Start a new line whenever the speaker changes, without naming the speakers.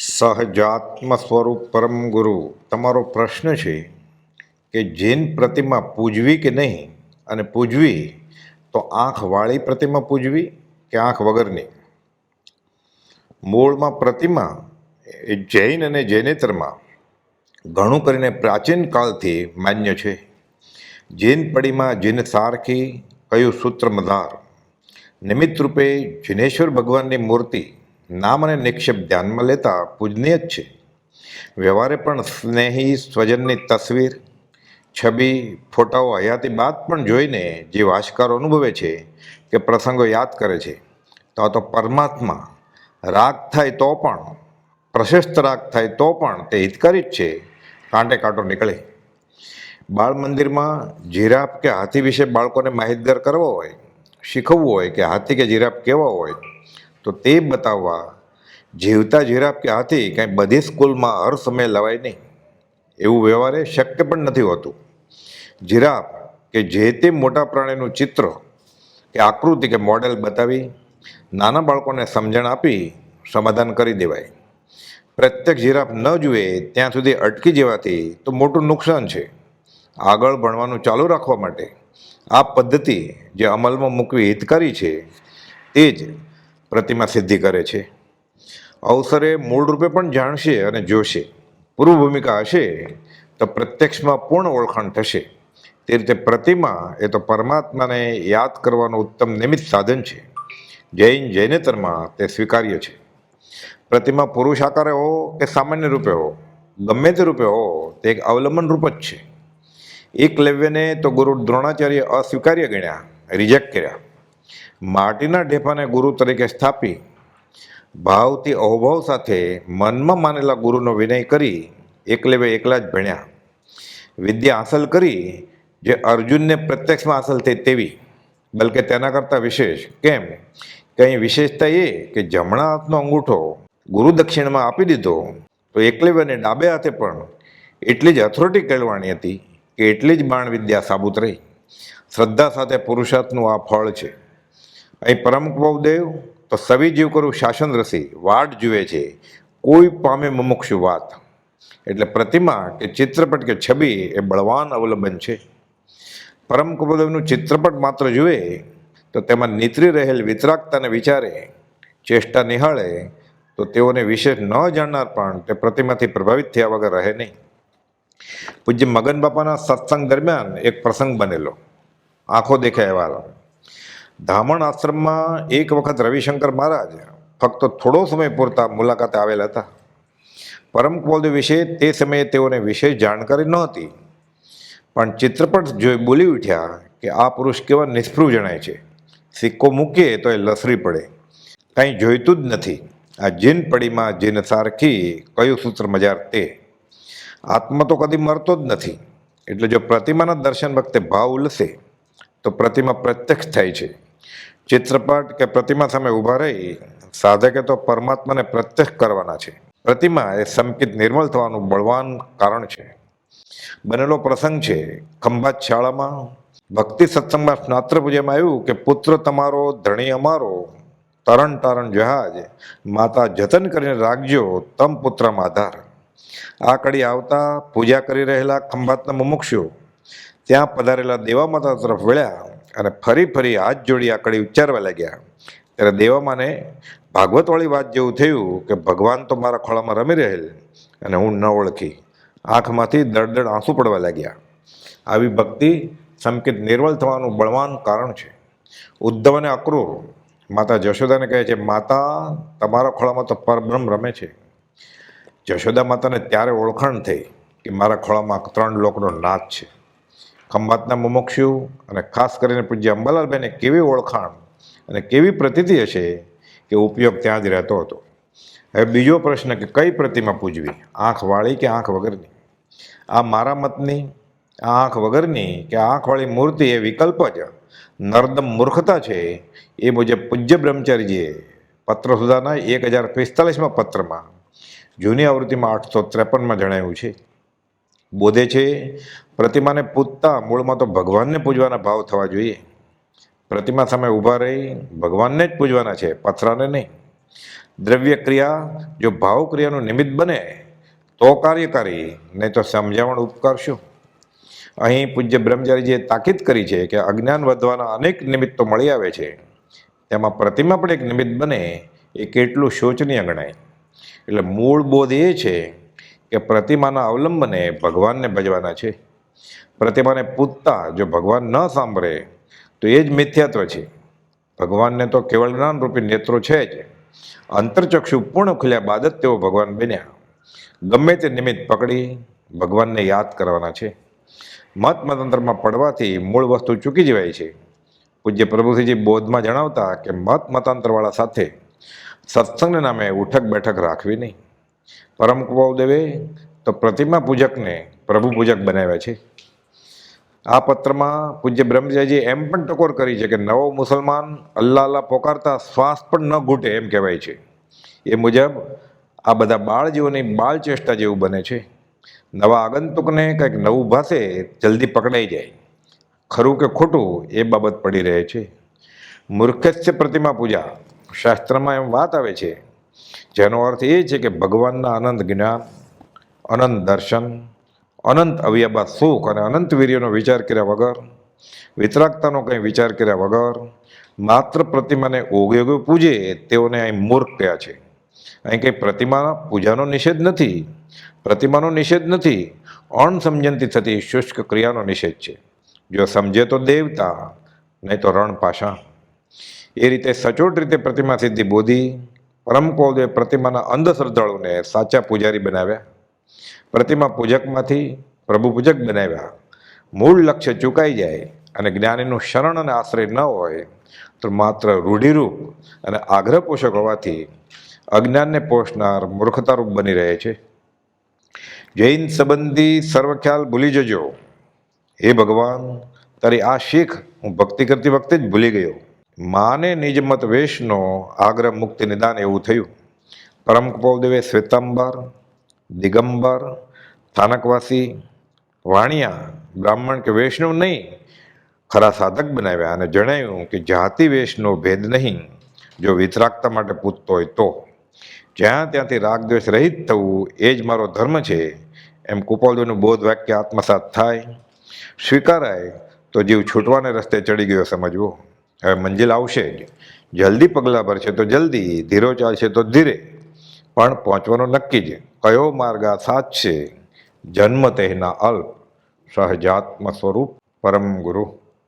સહજાત્મ સ્વરૂપ પરમ ગુરુ. તમારો પ્રશ્ન છે કે જૈન પ્રતિમા પૂજવી કે નહીં? અને પૂજવી તો આંખવાળી પ્રતિમા પૂજવી કે આંખ વગરની? મૂળમાં પ્રતિમા એ જૈન અને જૈનેતરમાં ઘણું કરીને પ્રાચીન કાળથી માન્ય છે. જૈન પડીમાં જૈન સારખી કયું સૂત્ર મધાર નિમિત્ત રૂપે જિનેશ્વર ભગવાનની મૂર્તિ નામ અને નિક્ષેપ ધ્યાનમાં લેતા પૂજનીય જ છે. વ્યવહારે પણ સ્નેહી સ્વજનની તસવીર, છબી, ફોટાઓ હયાતી બાદ પણ જોઈને જે વાંચકારો અનુભવે છે કે પ્રસંગો યાદ કરે છે. તો આ તો પરમાત્મા, રાગ થાય તો પણ, પ્રશસ્ત રાગ થાય તો પણ તે હિતકારી જ છે. કાંટે કાંટો નીકળે. બાળ મંદિરમાં જીરાફ કે હાથી વિશે બાળકોને માહિતગાર કરવો હોય, શીખવવું હોય કે હાથી કે જીરાફ કેવા હોય તો તે બતાવવા જીવતા જીરાફ કે હાથી કાંઈ બધી સ્કૂલમાં હર સમયે લવાય નહીં. એવું વ્યવહારે શક્ય પણ નથી હોતું. જીરાફ કે જે તે મોટા પ્રાણીનું ચિત્ર કે આકૃતિ કે મોડેલ બતાવી નાના બાળકોને સમજણ આપી સમાધાન કરી દેવાય. પ્રત્યેક જીરાફ ન જુએ ત્યાં સુધી અટકી જવાથી તો મોટું નુકસાન છે. આગળ ભણવાનું ચાલુ રાખવા માટે આ પદ્ધતિ જે અમલમાં મૂકવી હિતકારી છે, તે જ પ્રતિમા સિદ્ધિ કરે છે. અવસરે મૂળ રૂપે પણ જાણશે અને જોશે. પૂર્વ ભૂમિકા હશે તો પ્રત્યક્ષમાં પૂર્ણ ઓળખાણ થશે. તે રીતે પ્રતિમા એ તો પરમાત્માને યાદ કરવાનું ઉત્તમ નિમિત્ત સાધન છે. જૈન જૈનેતરમાં તે સ્વીકાર્ય છે. પ્રતિમા પુરુષ આકારે હો કે સામાન્ય રૂપે હો, ગમે તે રૂપે હો, તે એક અવલંબન રૂપ જ છે. એકલવ્યને તો ગુરુ દ્રોણાચાર્ય અસ્વીકાર્ય ગણ્યા, રિજેક્ટ કર્યા. માટીના ઢેફાને ગુરુ તરીકે સ્થાપી, ભાવથી અહોભાવ સાથે મનમાં માનેલા ગુરુનો વિનય કરી એકલેવે એકલા જ ભણ્યા. વિદ્યા હાંસલ કરી, જે અર્જુનને પ્રત્યક્ષમાં હાંસલ થઈ તેવી. બલકે તેના કરતાં વિશેષ કેમ? કંઈ વિશેષતા એ કે જમણા હાથનો અંગૂઠો ગુરુ દક્ષિણમાં આપી દીધો, તો એકલેવે અને ડાબે હાથે પણ એટલી જ અથોરિટી કેળવાણી હતી કે એટલી જ બાણ વિદ્યા સાબુત રહી. શ્રદ્ધા સાથે પુરુષાર્થનું આ ફળ છે. અહીં પરમ દેવ તો સવી જીવ કરું શાસન રસી, વાટ જુએ છે, કોઈ પામે મુમુક્ષુ વાત. એટલે પ્રતિમા કે ચિત્રપટ કે છબી એ બળવાન અવલંબન છે. પરમ કુબદેવનું ચિત્રપટ માત્ર જુએ, તો તેમાં નીતરી રહેલ વિતરાગતાને વિચારે, ચેષ્ટા નિહાળે, તો તેઓને વિશેષ ન જાણનાર પણ તે પ્રતિમાથી પ્રભાવિત થયા વગર રહે નહીં. પૂજ્ય મગન બાપાના સત્સંગ દરમિયાન એક પ્રસંગ બનેલો. આંખો દેખાય એવા ધામણ આશ્રમમાં એક વખત રવિશંકર મહારાજ ફક્ત થોડો સમય પૂરતા મુલાકાતે આવેલા હતા. પરમ કુલદેવ વિશે તે સમયે તેઓને વિશેષ જાણકારી નહોતી. પણ ચિત્રપટ જોઈ બોલી ઉઠ્યા કે આ પુરુષ કેવા નિષ્ફળ જણાય છે. સિક્કો મૂકીએ તો એ લસરી પડે. કંઈ જોઈતું જ નથી. આ જીન પડીમાં જીન સારખી કયું સૂત્ર મજાર તે? આત્મા તો કદી મરતો જ નથી. એટલે જો પ્રતિમાના દર્શન વખતે ભાવ ઉલસે, તો પ્રતિમા પ્રત્યક્ષ થાય છે. ચિત્રપટ કે પ્રતિમા સામે ઊભા રહી સાધકે તો પરમાત્માને પ્રત્યક્ષ કરવાના છે. પ્રતિમા એ સંકિત નિર્મળ થવાનું બળવાન કારણ છે. બનેલો પ્રસંગ છે. ખંભાત શાળામાં ભક્તિ સત્સંગમાં સ્નાત્ર પૂજામાં આવ્યું કે પુત્ર તમારો, ધણી અમારો, તરણ તારણ જહાજ, માતા જતન કરીને રાખજો, તમ પુત્રમાં આધાર. આ કડી આવતા પૂજા કરી રહેલા ખંભાતના મુમુક્ષો. ત્યાં પધારેલા દેવા માતા તરફ વળ્યા. અને ફરી ફરી હાથ જોડી આ કડી ઉચ્ચારવા લાગ્યા. ત્યારે દેવામાને ભાગવતવાળી વાત જેવું થયું કે, ભગવાન તો મારા ખોળામાં રમી રહેલ અને હું ન ઓળખી. આંખમાંથી દળદળ આંસુ પડવા લાગ્યા. આવી ભક્તિ સંકેત નિર્વલ થવાનું બળવાન કારણ છે. ઉદ્ધવ અને અક્રૂર. માતા જશોદાને કહે છે, માતા, તમારા ખોળામાં તો પરબ્રહ્મ રમે છે. જશોદા માતાને ત્યારે ઓળખાણ થઈ કે, મારા ખોળામાં ત્રણ લોકનો નાથ છે. ખંભાતના મુમુક્ષુ અને ખાસ કરીને પૂજ્ય અંબાલાલભાઈને કેવી ઓળખાણ અને કેવી પ્રતિતિ હશે કે ઉપયોગ ત્યાં જ રહેતો હતો. હવે બીજો પ્રશ્ન કે કઈ પ્રતિમા પૂજવી? આંખવાળી કે આંખ વગરની? આ મારા મતની, આ આંખ વગરની કે આંખવાળી મૂર્તિ એ વિકલ્પ જ નર્દમ મૂર્ખતા છે એ મુજબ પૂજ્ય બ્રહ્મચારીજીએ પત્ર સુધાના એક હજાર પિસ્તાલીસમાં પત્રમાં જૂની આવૃત્તિમાં આઠસો ત્રેપનમાં જણાવ્યું છે. બોધે છે, પ્રતિમાને પૂજતા મૂળમાં તો ભગવાનને પૂજવાના ભાવ થવા જોઈએ. પ્રતિમા સામે ઊભા રહી ભગવાનને જ પૂજવાના છે, પથરાને નહીં. દ્રવ્ય ક્રિયા જો ભાવ ક્રિયાનું નિમિત્ત બને, તો કાર્યકારી, નહીં તો સમજાવણ ઉપકાર અહીં પૂજ્ય બ્રહ્મચારીજીએ તાકીદ કરી છે કે અજ્ઞાન વધવાના અનેક નિમિત્તો મળી આવે છે. તેમાં પ્રતિમા પણ એક નિમિત્ત બને, એ કેટલું શોચનીય ગણાય. એટલે મૂળ બોધ એ છે કે પ્રતિમાના અવલંબને ભગવાનને ભજવાના છે. પ્રતિમાને પૂજતા જો ભગવાન ન સાંભળે, તો એ જ મિથ્યાત્વ છે. ભગવાનને તો કેવળ જ્ઞાનરૂપી નેત્રો છે જ. અંતરચક્ષુ પૂર્ણ ખુલ્યા બાદ જ તેઓ ભગવાન બન્યા. ગમે તે નિમિત્ત પકડી ભગવાનને યાદ કરવાના છે. મત મતાંતરમાં પડવાથી મૂળ વસ્તુ ચૂકી જવાય છે. પૂજ્ય પ્રભુસિંહજી બોધમાં જણાવતા કે મત મતાંતરવાળા સાથે સત્સંગના નામે ઉઠક બેઠક રાખવી નહીં. પરમ કુવાદેવે તો પ્રતિમા પૂજકને પ્રભુ પૂજક બનાવ્યા છે. આ પત્રમાં પૂજ્ય બ્રહ્મચારીજી એમ પણ ટકોર કરી છે કે નવો મુસલમાન અલ્લાહ અલ્લાહ પોકારતા શ્વાસ પણ ન ઘૂટે એમ કહેવાય છે. એ મુજબ આ બધા બાળ જીવોની બાળ ચેષ્ટા જેવું બને છે. નવા આગંતુકને કંઈક નવું ભાષે જલ્દી પકડાઈ જાય. ખરું કે ખોટું એ બાબત પડી રહે છે. મૂર્ખસ્ય પ્રતિમા પૂજા શાસ્ત્રમાં એમ વાત આવે છે જેનો અર્થ એ છે કે ભગવાનના અનંત જ્ઞાન, અનંત દર્શન, અનંત અવયબા સુખ અને અનંત વીર્યનો વિચાર કર્યા વગર, વિતરાગતાનો કંઈ વિચાર કર્યા વગર, માત્ર પ્રતિમાને ઓગે ઓગે પૂજે, તેઓને અહીં મૂર્ખ કહ્યા છે. અહીં કંઈ પ્રતિમા પૂજાનો નિષેધ નથી, પ્રતિમાનો નિષેધ નથી અણસમજનથી થતી શુષ્ક ક્રિયાનો નિષેધ છે. જો સમજે તો દેવતા, નહીં તો રણ પાષા એ રીતે સચોટ રીતે પ્રતિમા સિદ્ધિ બોધી પરમ કૌદે પ્રતિમાના અંધશ્રદ્ધાળુને સાચા પૂજારી બનાવ્યા. પ્રતિમા પૂજકમાંથી પ્રભુ પૂજક બનાવ્યા. મૂળ લક્ષ્ય ચૂકાઈ જાય અને જ્ઞાનીનું શરણ અને આશ્રય ન હોય તો માત્ર રૂઢિરૂપ અને આગ્રહ પોષક હોવાથી અજ્ઞાનને પોષનાર મૂર્ખતારૂપ બની રહે છે. જૈન સંબંધી સર્વ ખ્યાલ ભૂલી જજો. હે ભગવાન, તારી આ શીખ હું ભક્તિ કરતી વખતે જ ભૂલી ગયો. માને નિજમત વેશનો આગ્રહ મુક્તિ નિદાન એવું થયું. પરમ કપોદેવે શ્વેતાંબર, દિગંબર સ્થાનકવાસી વાણિયા, બ્રાહ્મણ કે વૈષ્ણવ નહીં, ખરા સાધક બનાવ્યા અને જણાવ્યું કે જાતિ વેશનો ભેદ નહીં, જો વિતરાગતા માટે પૂછતો હોય તો. જ્યાં ત્યાંથી રાગ દ્વેષ રહિત થવું એ જ મારો ધર્મ છે, એમ કુપોલદેવનું બોધ વાક્ય આત્મસાત થાય. સ્વીકારાય તો જીવ છૂટવાને રસ્તે ચડી ગયો સમજવો. હવે મંજિલ આવશે જ. જલ્દી પગલાં ભરશે તો જલ્દી, ધીરો ચાલશે તો ધીરે. પણ પહોંચવાનો નક્કી જ કયો માર્ગ આ સાચશે જન્મ તેના અલ્પ. સહજાત્મ સ્વરૂપ પરમ ગુરુ.